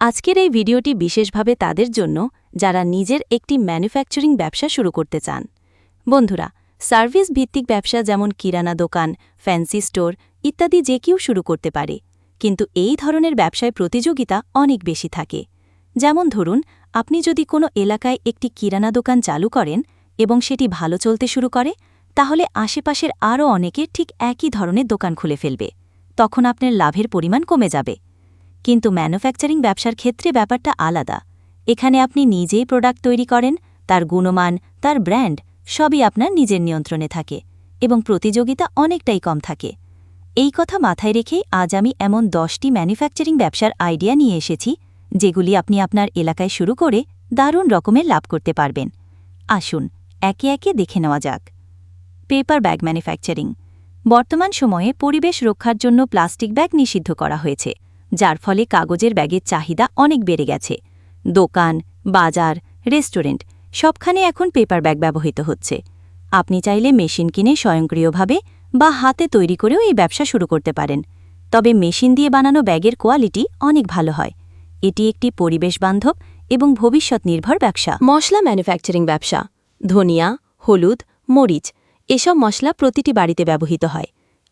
আজকের এই ভিডিওটি বিশেষভাবে তাদের জন্য, যারা নিজের একটি ম্যানুফ্যাকচারিং ব্যবসা শুরু করতে চান। বন্ধুরা, সার্ভিস ভিত্তিক ব্যবসা যেমন কিরানা দোকান, ফ্যান্সি স্টোর ইত্যাদি যে কেউ শুরু করতে পারে। কিন্তু এই ধরনের ব্যবসায় প্রতিযোগিতা অনেক বেশি থাকে। যেমন ধরুন, আপনি যদি কোনো এলাকায় একটি কিরানা দোকান চালু করেন এবং সেটি ভালো চলতে শুরু করে, তাহলে আশেপাশের আরও অনেকে ঠিক একই ধরনের দোকান খুলে ফেলবে। তখন আপনার লাভের পরিমাণ কমে যাবে। কিন্তু ম্যানুফ্যাকচারিং ব্যবসার ক্ষেত্রে ব্যাপারটা আলাদা। এখানে আপনি নিজেই প্রোডাক্ট তৈরি করেন, তার গুণমান, তার ব্র্যান্ড সবই আপনার নিজের নিয়ন্ত্রণে থাকে এবং প্রতিযোগিতা অনেকটাই কম থাকে। এই কথা মাথায় রেখেই আজ আমি এমন দশটি ম্যানুফ্যাকচারিং ব্যবসার আইডিয়া নিয়ে এসেছি, যেগুলি আপনি আপনার এলাকায় শুরু করে দারুণ রকমের লাভ করতে পারবেন। আসুন, একে একে দেখে নেওয়া যাক। Paper bag manufacturing. বর্তমান সময়ে পরিবেশ রক্ষার জন্য প্লাস্টিক ব্যাগ নিষিদ্ধ করা হয়েছে। যার ফলে কাগজের ব্যাগের চাহিদা অনেক বেড়ে গেছে। দোকান, বাজার, রেস্টুরেন্ট সবখানে এখন পেপার ব্যাগ ব্যবহৃত হচ্ছে। আপনি চাইলে মেশিন কিনে স্বয়ংক্রিয়ভাবে বা হাতে তৈরি করেও এই ব্যবসা শুরু করতে পারেন। তবে মেশিন দিয়ে বানানো ব্যাগের কোয়ালিটি অনেক ভালো হয়। এটি একটি পরিবেশ বান্ধব এবং ভবিষ্যৎ নির্ভর ব্যবসা। মশলা ম্যানুফ্যাকচারিং ব্যবসা। ধনিয়া, হলুদ, মরিচ এসব মশলা প্রতিটি বাড়িতে ব্যবহৃত হয়।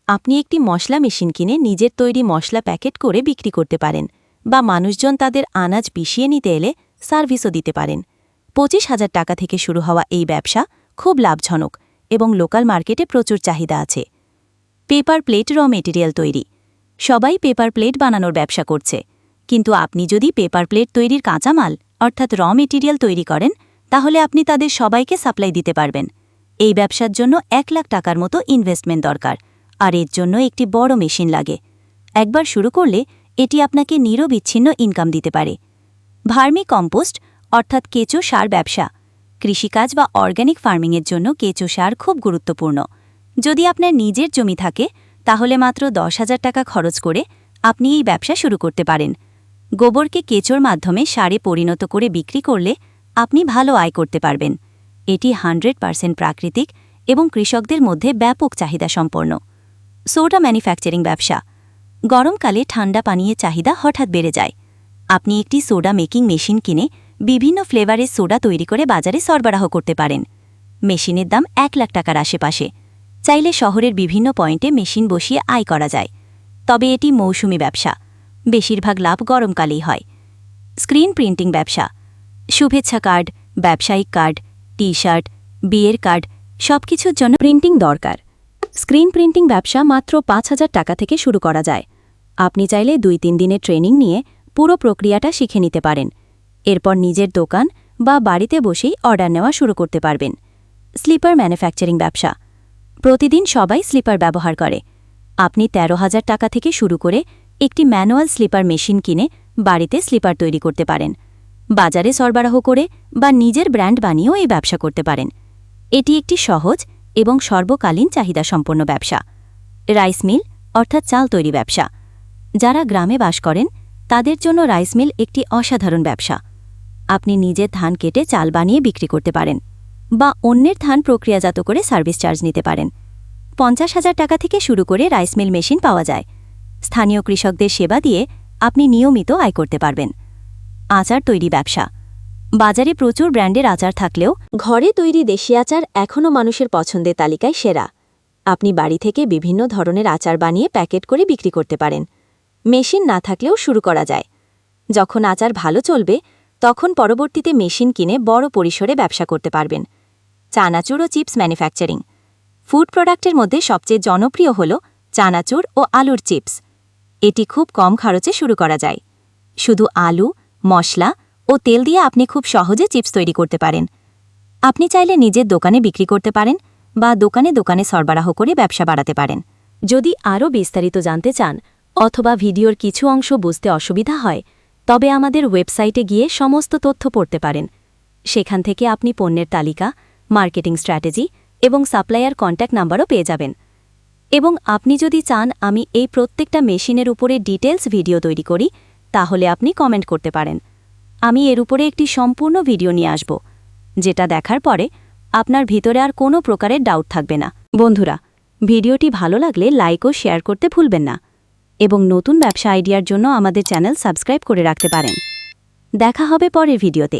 আপনি একটি মশলা মেশিন কিনে নিজের তৈরি মশলা প্যাকেট করে বিক্রি করতে পারেন বা মানুষজন তাদের আনাজ পিষিয়ে নিতে এলে সার্ভিসও দিতে পারেন। পঁচিশ হাজার টাকা থেকে শুরু হওয়া এই ব্যবসা খুব লাভজনক এবং লোকাল মার্কেটে প্রচুর চাহিদা আছে। পেপার প্লেট র মেটেরিয়াল তৈরি। সবাই পেপার প্লেট বানানোর ব্যবসা করছে। কিন্তু আপনি যদি পেপার প্লেট তৈরির কাঁচামাল, অর্থাৎ র মেটেরিয়াল তৈরি করেন, তাহলে আপনি তাদের সবাইকে সাপ্লাই দিতে পারবেন। এই ব্যবসার জন্য এক লাখ টাকার মতো ইনভেস্টমেন্ট দরকার। আর এর জন্য একটি বড় মেশিন লাগে। একবার শুরু করলে এটি আপনাকে নিরবিচ্ছিন্ন ইনকাম দিতে পারে। ভার্মি কম্পোস্ট, অর্থাৎ কেঁচো সার ব্যবসা। কৃষিকাজ বা অর্গ্যানিক ফার্মিংয়ের জন্য কেঁচো সার খুব গুরুত্বপূর্ণ। যদি আপনার নিজের জমি থাকে, তাহলে মাত্র দশ হাজার টাকা খরচ করে আপনি এই ব্যবসা শুরু করতে পারেন। গোবরকে কেঁচোর মাধ্যমে সারে পরিণত করে বিক্রি করলে আপনি ভালো আয় করতে পারবেন। এটি হান্ড্রেড পার্সেন্ট প্রাকৃতিক এবং কৃষকদের মধ্যে ব্যাপক চাহিদা সম্পন্ন। সোডা ম্যানুফ্যাকচারিং ব্যবসা। গরমকালে ঠান্ডা পানীয় চাহিদা হঠাৎ বেড়ে যায়। আপনি একটি সোডা মেকিং মেশিন কিনে বিভিন্ন ফ্লেভারের সোডা তৈরি করে বাজারে সরবরাহ করতে পারেন। মেশিনের দাম এক লাখ টাকার আশেপাশে। চাইলে শহরের বিভিন্ন পয়েন্টে মেশিন বসিয়ে আয় করা যায়। তবে এটি মৌসুমি ব্যবসা। বেশিরভাগ লাভ গরমকালেই হয়। স্ক্রিন প্রিন্টিং ব্যবসা। শুভেচ্ছা কার্ড, ব্যবসায়িক কার্ড টি শার্ট বিয়ের কার্ড, সবকিছুর জন্য প্রিন্টিং দরকার। স্ক্রিন প্রিন্টিং ব্যবসা মাত্র পাঁচ হাজার টাকা থেকে শুরু করা যায়। আপনি চাইলে দুই তিন দিনের ট্রেনিং নিয়ে পুরো প্রক্রিয়াটা শিখে নিতে পারেন। এরপর নিজের দোকান বা বাড়িতে বসেই অর্ডার নেওয়া শুরু করতে পারবেন। স্লিপার ম্যানুফ্যাকচারিং ব্যবসা। প্রতিদিন সবাই স্লিপার ব্যবহার করে। আপনি তেরো হাজার টাকা থেকে শুরু করে একটি ম্যানুয়াল স্লিপার মেশিন কিনে বাড়িতে স্লিপার তৈরি করতে পারেন। বাজারে সরবরাহ করে বা নিজের ব্র্যান্ড বানিয়েও এই ব্যবসা করতে পারেন। এটি একটি সহজ এবং সর্বকালীন চাহিদা সম্পন্ন ব্যবসা। রাইস মিল, অর্থাৎ চাল তৈরি ব্যবসা। যারা গ্রামে বাস করেন, তাদের জন্য রাইস মিল একটি অসাধারণ ব্যবসা। আপনি নিজের ধান কেটে চাল বানিয়ে বিক্রি করতে পারেন বা অন্যের ধান প্রক্রিয়াজাত করে সার্ভিস চার্জ নিতে পারেন। পঞ্চাশ হাজার টাকা থেকে শুরু করে রাইস মিল মেশিন পাওয়া যায়। স্থানীয় কৃষকদের সেবা দিয়ে আপনি নিয়মিত আয় করতে পারবেন। আচার তৈরি ব্যবসা। বাজারে প্রচুর ব্র্যান্ডের আচার থাকলেও ঘরে তৈরি দেশি আচার এখনও মানুষের পছন্দের তালিকায় সেরা। আপনি বাড়ি থেকে বিভিন্ন ধরনের আচার বানিয়ে প্যাকেট করে বিক্রি করতে পারেন। মেশিন না থাকলেও শুরু করা যায়। যখন আচার ভালো চলবে, তখন পরবর্তীতে মেশিন কিনে বড় পরিসরে ব্যবসা করতে পারবেন। চানাচুর ও চিপস ম্যানুফ্যাকচারিং। ফুড প্রোডাক্টের মধ্যে সবচেয়ে জনপ্রিয় হল চানাচুর ও আলুর চিপস। এটি খুব কম খরচে শুরু করা যায়। শুধু আলু, মশলা ও তেল দিয়ে আপনি খুব সহজে চিপস তৈরি করতে পারেন। আপনি চাইলে নিজের দোকানে বিক্রি করতে পারেন বা দোকানে দোকানে সরবরাহ করে ব্যবসা বাড়াতে পারেন। যদি আরও বিস্তারিত জানতে চান অথবা ভিডিওর কিছু অংশ বুঝতে অসুবিধা হয়, তবে আমাদের ওয়েবসাইটে গিয়ে সমস্ত তথ্য পড়তে পারেন। সেখান থেকে আপনি পণ্যের তালিকা, মার্কেটিং স্ট্র্যাটেজি এবং সাপ্লায়ার কন্ট্যাক্ট নাম্বারও পেয়ে যাবেন। এবং আপনি যদি চান আমি এই প্রত্যেকটা মেশিনের উপরে ডিটেলস ভিডিও তৈরি করি, তাহলে আপনি কমেন্ট করতে পারেন। আমি এর উপরে একটি সম্পূর্ণ ভিডিও নিয়ে আসব, যেটা দেখার পরে আপনার ভিতরে আর কোনো প্রকারের ডাউট থাকবে না। বন্ধুরা, ভিডিওটি ভালো লাগলে লাইক ও শেয়ার করতে ভুলবেন না এবং নতুন ব্যবসা আইডিয়ার জন্য আমাদের চ্যানেল সাবস্ক্রাইব করে রাখতে পারেন। দেখা হবে পরের ভিডিওতে।